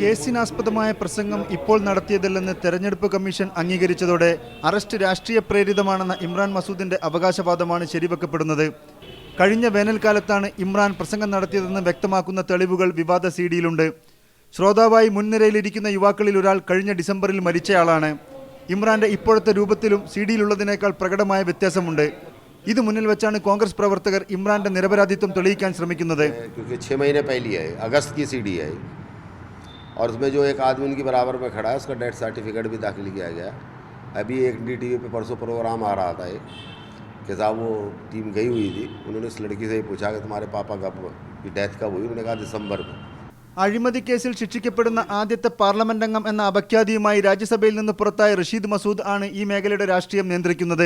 കേസിനാസ്പദമായ പ്രസംഗം ഇപ്പോൾ നടത്തിയതല്ലെന്ന് തെരഞ്ഞെടുപ്പ് കമ്മീഷൻ അംഗീകരിച്ചതോടെ അറസ്റ്റ് രാഷ്ട്രീയ പ്രേരിതമാണെന്ന ഇമ്രാൻ മസൂദിന്റെ അവകാശവാദമാണ് ശരിവെക്കപ്പെടുന്നത്. കഴിഞ്ഞ വേനൽക്കാലത്താണ് ഇമ്രാൻ പ്രസംഗം നടത്തിയതെന്ന് വ്യക്തമാക്കുന്ന തെളിവുകൾ വിവാദ സി ഡിയിലുണ്ട് ശ്രോതാവായി മുൻനിരയിലിരിക്കുന്ന യുവാക്കളിൽ ഒരാൾ കഴിഞ്ഞ ഡിസംബറിൽ മരിച്ചയാളാണ്. ഇമ്രാന്റെ ഇപ്പോഴത്തെ രൂപത്തിലും സി ഡിയിലുള്ളതിനേക്കാൾ പ്രകടമായ വ്യത്യാസമുണ്ട്. ഇത് മുന്നിൽ വെച്ചാണ് കോൺഗ്രസ് പ്രവർത്തകർ ഇമ്രാന്റെ നിരപരാധിത്വം തെളിയിക്കാൻ ശ്രമിക്കുന്നത്. और उसमें जो एक आदमी उनके बराबर में खड़ा है उसका डेथ सर्टिफिकेट भी दाखिल किया गया अभी एक डी टी वी पे परसों प्रोग्राम आ रहा था एक कि साहब वो टीम गई हुई थी उन्होंने उस लड़की से ही पूछा कि तुम्हारे पापा कब की डेथ कब हुई उन्होंने कहा दिसंबर में അഴിമതി കേസിൽ ശിക്ഷിക്കപ്പെടുന്ന ആദ്യത്തെ പാർലമെന്റ് അംഗം എന്ന അപഖ്യാതിയുമായി രാജ്യസഭയിൽ നിന്ന് പുറത്തായ റഷീദ് മസൂദ് ആണ് ഈ മേഖലയുടെ രാഷ്ട്രീയം നിയന്ത്രിക്കുന്നത്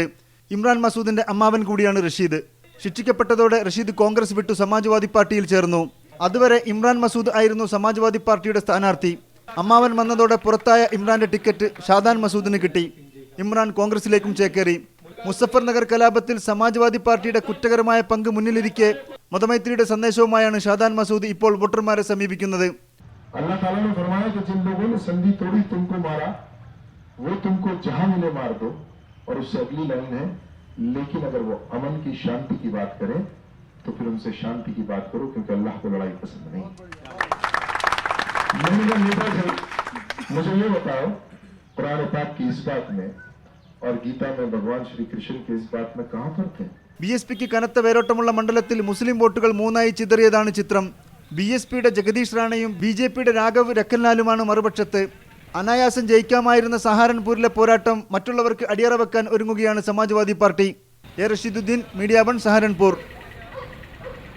ഇമ്രാൻ മസൂദിന്റെ അമ്മാവൻ കൂടിയാണ് റഷീദ് ശിക്ഷിക്കപ്പെട്ടതോടെ റഷീദ് കോൺഗ്രസ് വിട്ടു സമാജ്വാദി പാർട്ടിയിൽ ചേർന്നു അതുവരെ ഇമ്രാൻ മസൂദ് ആയിരുന്നു സമാജ്വാദി പാർട്ടിയുടെ സ്ഥാനാർത്ഥി അമ്മാവൻ വന്നതോടെ പുറത്തായ ഇമ്രാന്റെ ടിക്കറ്റ് ഷാദാൻ മസൂദിന് കിട്ടി ഇമ്രാൻ കോൺഗ്രസിലേക്കും ചേക്കേറി മുസഫർ നഗർ കലാപത്തിൽ സമാജ്വാദി പാർട്ടിയുടെ കുറ്റകരമായ പങ്ക് മുന്നിലിരിക്കെ മതമൈത്രിയുടെ സന്ദേശവുമായാണ് ഷാദാൻ മസൂദ് ഇപ്പോൾ വോട്ടർമാരെ സമീപിക്കുന്നത് अल्लाह ताला ने फरमाया कि जिन लोगों ने संधि तोड़ी तुमको मारा वो तुमको जहां मिले मार दो और उससे अगली लाइन है लेकिन अगर वो अमन की शांति की बात करें तो फिर उनसे शांति की बात करो क्योंकि अल्लाह को लड़ाई पसंद नहीं मैंने नेता से मुझे ये बताओ कुरान पाक की इस बात में और गीता में भगवान श्री कृष्ण के इस बात में कहां पर थे ബി എസ് പിക്ക് കനത്ത വേരോട്ടമുള്ള മണ്ഡലത്തിൽ മുസ്ലിം വോട്ടുകൾ മൂന്നായി ചിതറിയതാണ് ചിത്രം ബി എസ് പിയുടെ ജഗദീഷ് റാണയും ബി ജെ പിയുടെ രാഘവ് രക്കൻലാലുമാണ് മറുപക്ഷത്ത് അനായാസം ജയിക്കാമായിരുന്ന സഹാരൻപൂരിലെ പോരാട്ടം മറ്റുള്ളവർക്ക് അടിയറ വെക്കാൻ ഒരുങ്ങുകയാണ് Samajwadi party A Rasheeduddin media one Saharanpur